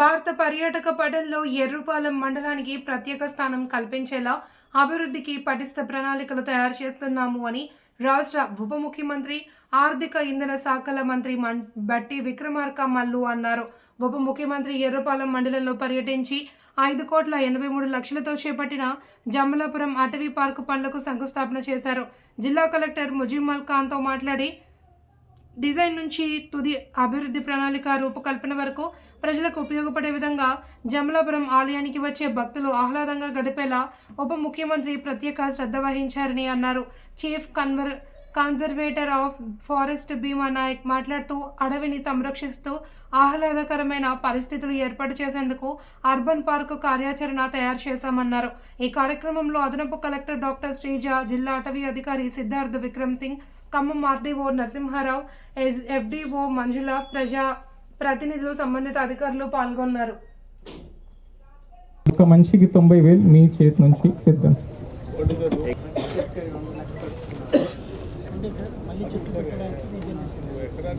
భారత పర్యాటక పటంలో ఎర్రుపాలెం మండలానికి ప్రత్యేక స్థానం కల్పించేలా అభివృద్ధికి పటిష్ట ప్రణాళికలు తయారు చేస్తున్నాము అని రాష్ట్ర ఉప ముఖ్యమంత్రి ఆర్థిక ఇంధన శాఖల మంత్రి మన్ బట్టి విక్రమార్క మల్లు అన్నారు. ఉప ముఖ్యమంత్రి ఎర్రపాలెం మండలంలో పర్యటించి ఐదు కోట్ల ఎనభై మూడు లక్షలతో చేపట్టిన జమ్మలాపురం అటవీ పార్కు పనులకు శంకుస్థాపన చేశారు. జిల్లా కలెక్టర్ ముజిమ్మల్ ఖాన్తో మాట్లాడి డిజైన్ నుంచి తుది అభివృద్ధి ప్రణాళిక రూపకల్పన వరకు ప్రజలకు ఉపయోగపడే విధంగా జమలాపురం ఆలయానికి వచ్చే భక్తులు ఆహ్లాదంగా గడిపేలా ఉప ముఖ్యమంత్రి ప్రత్యేక శ్రద్ధ వహించారని అన్నారు. Chief Kanwar conservator of forest Bhima Nayak మాట్లాడుతూ అడవిని సంరక్షిస్తూ ఆహ్లాదకరమైన పరిస్థితులు ఏర్పాటు చేసేందుకు అర్బన్ పార్కు కార్యాచరణ తయారు చేశామన్నారు. ఈ కార్యక్రమంలో అదనపు కలెక్టర్ డాక్టర్ శ్రీజ జిల్లా అటవీ అధికారి Siddhartha Vikram Singh Khammam RDO Narasimharao S FDO Manjula ప్రజా ప్రతినిధులు సంబంధిత అధికారులు పాల్గొన్నారు. ఒక మనిషికి తొంభై వేలు మీ చేతి నుంచి ఇద్దాం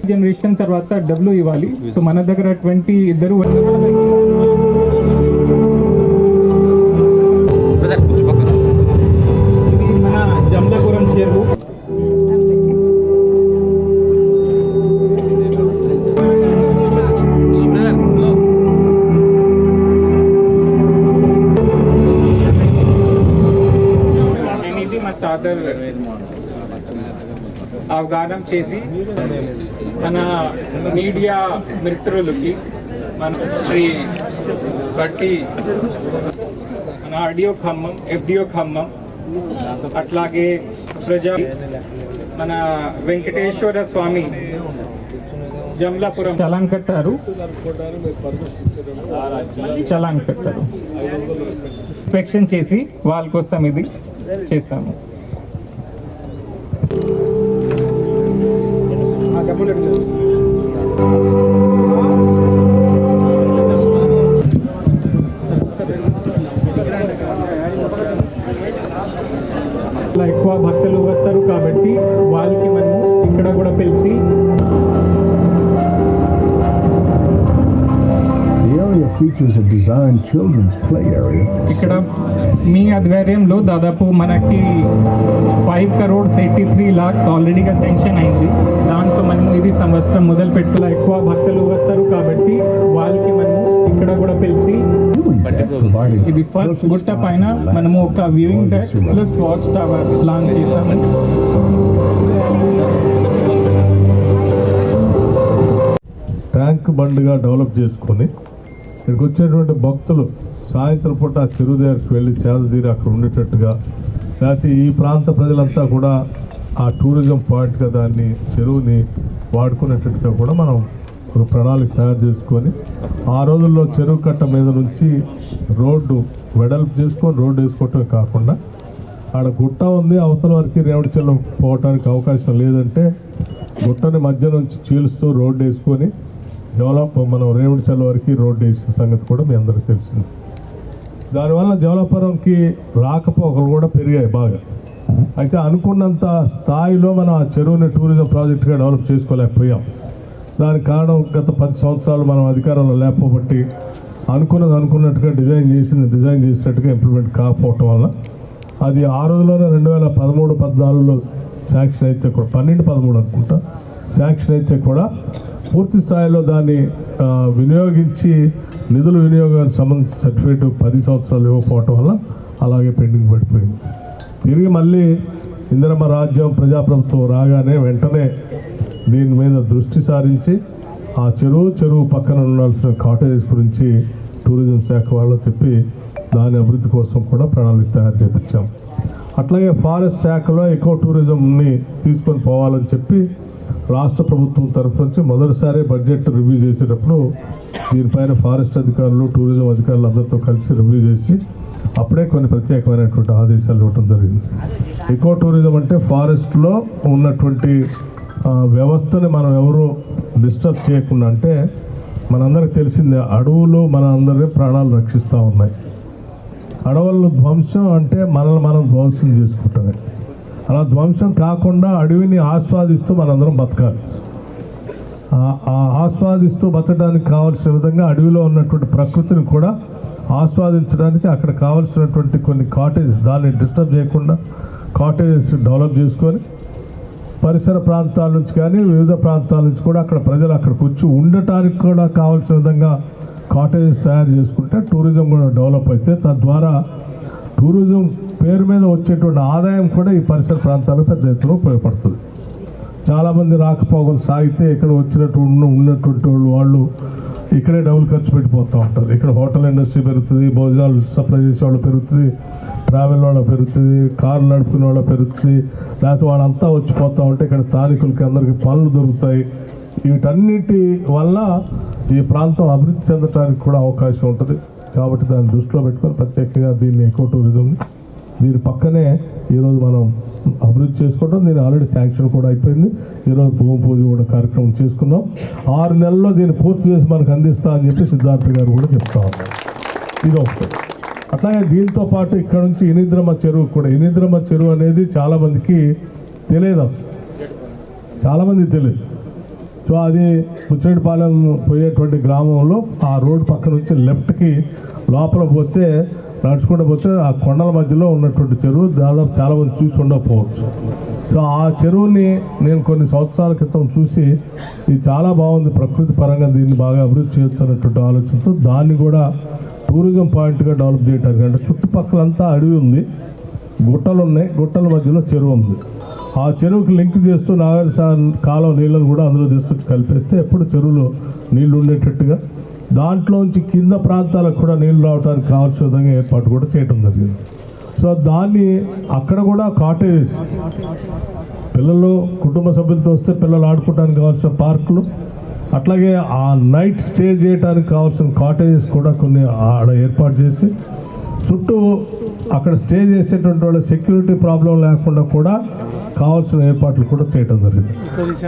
జనరేషన్ తర్వాత డబ్బులు ఇవ్వాలి. సో మన దగ్గర ట్వంటీ ఇద్దరు అవగాహన చేసి మన మీడియా మిత్రులకి మన శ్రీ బట్టి మన ఆడియో ఖమ్మం ఎఫ్డిఓ ఖమ్మం అట్లాగే ప్రజా మన వెంకటేశ్వర స్వామి జమలాపురం. చలాన్ కట్టారు. చలాన్ కట్టారు. ఇన్స్పెక్షన్ చేసి వాళ్ళ కోసం ఇది చేస్తాము. ఎక్కువ భక్తులు వస్తారు కాబట్టి వాళ్ళకి మనము ఇక్కడ కూడా పిలిచి Features a designed children's play area. ఇక్కడ మీ ఆధ్వర్యంలో దాదాపు మనకి five crores eighty three lakhs ఆల్రెడీగా sanction అయింది. దాంతో మనము ఇది సంవత్సరం మొదలు పెట్టులా ఎక్కువ భక్తులు వస్తారు కాబట్టి వాళ్ళకి మనము ఇక్కడ కూడా పిలిచి ఇది ఫస్ట్ గుట్ట పైన మనము ఒక viewing deck plus watch tower plan చేసాము ట్యాంక్ బండ్గా డెవలప్ చేసుకొని ఇక్కడికి వచ్చేటువంటి భక్తులు సాయంత్రం పూట ఆ చెరువు దగ్గరికి వెళ్ళి సేద అక్కడ ఉండేటట్టుగా లేకపోతే ఈ ప్రాంత ప్రజలంతా కూడా ఆ టూరిజం పాయింట్గా దాన్ని చెరువుని వాడుకునేటట్టుగా కూడా మనం ఒక ప్రణాళిక తయారు చేసుకొని ఆ రోజుల్లో చెరువు కట్ట మీద నుంచి రోడ్డు వెడల్పు చేసుకొని రోడ్డు వేసుకోవటమే కాకుండా ఆడ గుట్ట ఉంది అవతల వరకు రేవడి చెల్లం పోవటానికి అవకాశం లేదంటే గుట్టని మధ్య నుంచి చీలుస్తూ రోడ్డు వేసుకొని డెవలప్ మనం రేవడి చెల్ల వరకు రోడ్డు వేసిన సంగతి కూడా మీ అందరికీ తెలిసింది. దానివల్ల జవలపురంకి రాకపోకలు కూడా పెరిగాయి బాగా. అయితే అనుకున్నంత స్థాయిలో మనం ఆ చెరువుని టూరిజం ప్రాజెక్టుగా డెవలప్ చేసుకోలేకపోయాం. దానికి కారణం గత పది సంవత్సరాలు మనం అధికారంలో లేకపోబట్టి అనుకున్నది అనుకున్నట్టుగా డిజైన్ చేసింది డిజైన్ చేసినట్టుగా ఇంప్లిమెంట్ కాకపోవటం వల్ల అది ఆ రోజుల్లోనే రెండు వేల పదమూడు పద్నాలుగులో శాంక్షన్ అయితే కూడా పన్నెండు పదమూడు అనుకుంటా శాంక్షన్ అయితే కూడా పూర్తి స్థాయిలో దాన్ని వినియోగించి నిధుల వినియోగానికి సంబంధించిన సర్టిఫికేట్ పది సంవత్సరాలు ఇవ్వకపోవటం వల్ల అలాగే పెండింగ్ పడిపోయింది. తిరిగి మళ్ళీ ఇందిరమ్మ రాజ్యం ప్రజాప్రభుత్వం రాగానే వెంటనే దీని మీద దృష్టి సారించి ఆ చెరువు చెరువు పక్కన ఉండాల్సిన కాటేజెస్ గురించి టూరిజం శాఖ వాళ్ళు చెప్పి దాని అభివృద్ధి కోసం కూడా ప్రణాళిక తయారు చేపించాం. అట్లాగే ఫారెస్ట్ శాఖలో ఎక్కువ టూరిజంని తీసుకొని పోవాలని చెప్పి రాష్ట్ర ప్రభుత్వం తరఫు నుంచి మొదటిసారి బడ్జెట్ రివ్యూ చేసేటప్పుడు దీనిపైన ఫారెస్ట్ అధికారులు టూరిజం అధికారులు అందరితో కలిసి రివ్యూ చేసి అప్పుడే కొన్ని ప్రత్యేకమైనటువంటి ఆదేశాలు ఇవ్వటం జరిగింది. ఎకో టూరిజం అంటే ఫారెస్ట్లో ఉన్నటువంటి వ్యవస్థని మనం ఎవరు డిస్టర్బ్ చేయకుండా అంటే మనందరికి తెలిసిందే అడవులు మన అందరి ప్రాణాలు రక్షిస్తూ ఉన్నాయి. అడవులు ధ్వంసం అంటే మనల్ని మనం ధ్వంసం చేసుకుంటామే. అలా ధ్వంసం కాకుండా అడవిని ఆస్వాదిస్తూ మనందరం బతకాలి. ఆ- ఆస్వాదిస్తూ బతకడానికి కావాల్సిన విధంగా అడవిలో ఉన్నటువంటి ప్రకృతిని కూడా ఆస్వాదించడానికి అక్కడ కావాల్సినటువంటి కొన్ని కాటేజ్ దాన్ని డిస్టర్బ్ చేయకుండా కాటేజెస్ డెవలప్ చేసుకొని పరిసర ప్రాంతాల నుంచి కానీ వివిధ ప్రాంతాల నుంచి కూడా అక్కడ ప్రజలు అక్కడికి వచ్చి ఉండటానికి కూడా కావాల్సిన విధంగా కాటేజెస్ తయారు చేసుకుంటే టూరిజం కూడా డెవలప్ అయితే తద్వారా టూరిజం పేరు మీద వచ్చేటువంటి ఆదాయం కూడా ఈ పరిసర ప్రాంతాలకు పెద్ద ఎత్తున ఉపయోగపడుతుంది. చాలామంది రాకపోకలు సాగితే ఇక్కడ వచ్చినట్టు ఉన్నటువంటి వాళ్ళు వాళ్ళు ఇక్కడే డబ్బులు ఖర్చు పెట్టిపోతూ ఉంటారు. ఇక్కడ హోటల్ ఇండస్ట్రీ పెరుగుతుంది భోజనాలు సప్లై చేసే వాళ్ళు పెరుగుతుంది ట్రావెల్ వాళ్ళ పెరుగుతుంది కార్లు నడుపుకునే వాళ్ళ పెరుగుతుంది లేకపోతే వాళ్ళంతా వచ్చిపోతూ ఉంటే ఇక్కడ స్థానికులకి అందరికీ పనులు దొరుకుతాయి. వీటన్నిటి వల్ల ఈ ప్రాంతం అభివృద్ధి చెందడానికి కూడా అవకాశం ఉంటుంది. కాబట్టి దాన్ని దృష్టిలో పెట్టుకొని ప్రత్యేకంగా దీన్ని ఎకో టూరిజంని దీని పక్కనే ఈరోజు మనం అభివృద్ధి చేసుకుంటాం. దీని ఆల్రెడీ శాంక్షన్ కూడా అయిపోయింది. ఈరోజు భూమి పూజ కూడా కార్యక్రమం చేసుకున్నాం. ఆరు నెలల్లో దీన్ని పూర్తి చేసి మనకు అందిస్తా అని చెప్పి సిద్ధార్థ గారు కూడా చెప్తా ఉన్నారు. ఇది ఒకటి. అట్లాగే దీంతో పాటు ఇక్కడ నుంచి ఇనిద్రమ చెరువు కూడా ఇనిద్రమ చెరువు అనేది చాలామందికి తెలియదు అసలు. చాలామంది తెలియదు. సో అది ముచ్చడిపాలెం పోయేటువంటి గ్రామంలో ఆ రోడ్డు పక్క నుంచి లెఫ్ట్కి లోపల పోతే నడుచుకుంటూ పోతే ఆ కొండల మధ్యలో ఉన్నటువంటి చెరువు దాదాపు చాలామంది చూసి ఉండకపోవచ్చు. సో ఆ చెరువుని నేను కొన్ని సంవత్సరాల క్రితం చూసి ఇది చాలా బాగుంది ప్రకృతి పరంగా దీన్ని బాగా అభివృద్ధి చేస్తున్నటువంటి ఆలోచనతో దాన్ని కూడా టూరిజం పాయింట్గా డెవలప్ చేయడానికి అంటే చుట్టుపక్కలంతా అడవి ఉంది గుట్టలు ఉన్నాయి గుట్టల మధ్యలో చెరువు ఉంది. ఆ చెరువుకి లింక్ చేస్తూ నాగరిసా కాలం నీళ్ళను కూడా అందులో తీసుకొచ్చి కలిపేస్తే ఎప్పుడు చెరువులో నీళ్ళు ఉండేటట్టుగా దాంట్లోంచి కింద ప్రాంతాలకు కూడా నీళ్ళు రావడానికి కావాల్సిన విధంగా ఏర్పాటు కూడా చేయటం జరిగింది. సో దాన్ని అక్కడ కూడా కాటేజ్ పిల్లలు కుటుంబ సభ్యులతో వస్తే పిల్లలు ఆడుకోవడానికి కావాల్సిన పార్కులు అట్లాగే ఆ నైట్ స్టే చేయడానికి కావాల్సిన కాటేజెస్ కూడా కొన్ని ఆడ ఏర్పాటు చేసి చుట్టూ అక్కడ స్టే చేసేటువంటి వాళ్ళ సెక్యూరిటీ ప్రాబ్లం లేకుండా కూడా కావాల్సిన ఏర్పాట్లు కూడా చేయడం జరిగింది.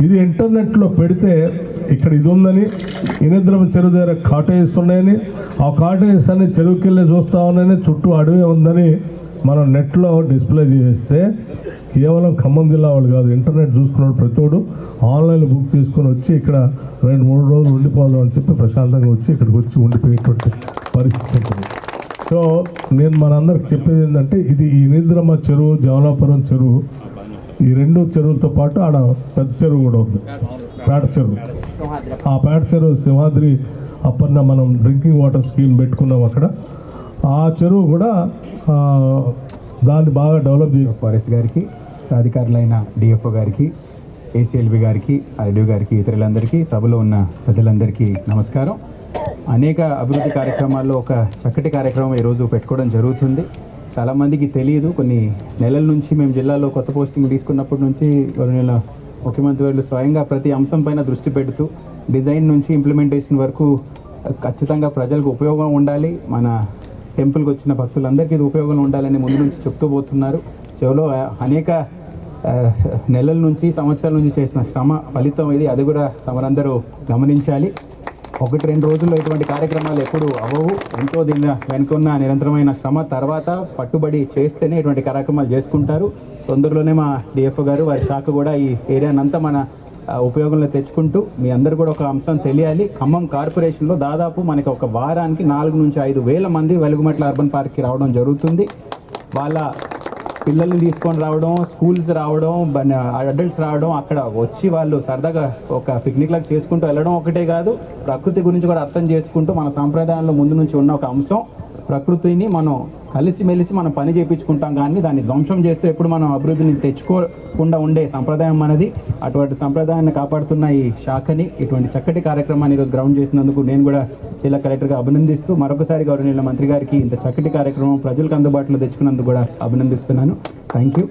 ఇది ఇంటర్నెట్లో పెడితే ఇక్కడ ఇది ఉందని ఇనిద్రం చెరువు దగ్గర కాటేజెస్ ఉన్నాయని ఆ కాటేజెస్ అన్ని చెరువుకి వెళ్ళి చూస్తా ఉన్నాయని చుట్టూ అడవి ఉందని మనం నెట్లో డిస్ప్లే చేస్తే కేవలం ఖమ్మం జిల్లా వాళ్ళు కాదు ఇంటర్నెట్ చూసుకున్నాడు ప్రతివాడు ఆన్లైన్లో బుక్ చేసుకొని వచ్చి ఇక్కడ రెండు మూడు రోజులు ఉండిపోదాం అని చెప్పి ప్రశాంతంగా వచ్చి ఇక్కడికి వచ్చి ఉండిపోయేటువంటి పరిస్థితి ఉంటుంది. సో నేను మనందరికి చెప్పేది ఏంటంటే ఇది ఈ నిద్రమ్మ చెరువు జవలాపురం చెరువు. ఈ రెండు చెరువులతో పాటు ఆడ పెద్ద చెరువు కూడా ఉంది. పేట చెరువు. ఆ పేట చెరువు సింహాద్రి అప్పన్న మనం డ్రింకింగ్ వాటర్ స్కీమ్ పెట్టుకున్నాం అక్కడ. ఆ చెరువు కూడా దాన్ని బాగా డెవలప్ చేసి ఫారెస్ట్ గారికి అధికారులైన డిఎఫ్ఓ గారికి ఏసీఎల్బి గారికి ఆర్డీఓ గారికి ఇతరులందరికీ సభలో ఉన్న పెద్దలందరికీ నమస్కారం. అనేక అభివృద్ధి కార్యక్రమాల్లో ఒక చక్కటి కార్యక్రమం ఈరోజు పెట్టుకోవడం జరుగుతుంది. చాలామందికి తెలియదు కొన్ని నెలల నుంచి మేము జిల్లాలో కొత్త పోస్టింగ్ తీసుకున్నప్పటి నుంచి నెల ముఖ్యమంత్రి వాళ్ళు స్వయంగా ప్రతి అంశం పైన దృష్టి పెడుతూ డిజైన్ నుంచి ఇంప్లిమెంటేషన్ వరకు ఖచ్చితంగా ప్రజలకు ఉపయోగం ఉండాలి. మన టెంపుల్కి వచ్చిన భక్తులందరికీ ఇది ఉపయోగం ఉండాలని ముందు నుంచి చెప్తూ పోతున్నారు. చెవులో అనేక నెలల నుంచి సంవత్సరాల నుంచి చేసిన శ్రమ ఫలితం ఇది అది కూడా తమరందరూ గమనించాలి. ఒకటి రెండు రోజుల్లో ఇటువంటి కార్యక్రమాలు ఎప్పుడు అవ్వవు. ఎంతో దీని వెనుకున్న నిరంతరమైన శ్రమ తర్వాత పట్టుబడి చేస్తేనే ఇటువంటి కార్యక్రమాలు చేసుకుంటారు. తొందరలోనే మా డిఎఫ్ఓ గారు వారి శాఖ కూడా ఈ ఏరియానంతా మన ఉపయోగంలో తెచ్చుకుంటూ మీ అందరు కూడా ఒక అంశం తెలియాలి. ఖమ్మం కార్పొరేషన్లో దాదాపు మనకి ఒక వారానికి నాలుగు నుంచి ఐదు వేల మంది వెలుగుమట్ల అర్బన్ పార్క్కి రావడం జరుగుతుంది. వాళ్ళ పిల్లల్ని తీసుకొని రావడం స్కూల్స్ రావడం అడల్ట్స్ రావడం అక్కడ వచ్చి వాళ్ళు సరదాగా ఒక పిక్నిక్ లాగా చేసుకుంటూ వెళ్ళడం ఒకటే కాదు ప్రకృతి గురించి కూడా అర్థం చేసుకుంటూ మన సాంప్రదాయంలో ముందు నుంచి ఉన్న ఒక అంశం ప్రకృతిని మనం కలిసిమెలిసి మనం పని చేయించుకుంటాం కానీ దాన్ని ధ్వంసం చేస్తూ ఎప్పుడు మనం అభివృద్ధిని తెచ్చుకోకుండా ఉండే సంప్రదాయం మనది. అటువంటి సంప్రదాయాన్ని కాపాడుతున్న ఈ శాఖని ఇటువంటి చక్కటి కార్యక్రమాన్ని ఈరోజు గ్రౌండ్ చేసినందుకు నేను కూడా జిల్లా కలెక్టర్గా అభినందిస్తూ మరొకసారి గౌరవనీయుల మంత్రి గారికి ఇంత చక్కటి కార్యక్రమం ప్రజలకు అందుబాటులో తెచ్చుకున్నందుకు కూడా అభినందిస్తున్నాను. Thank you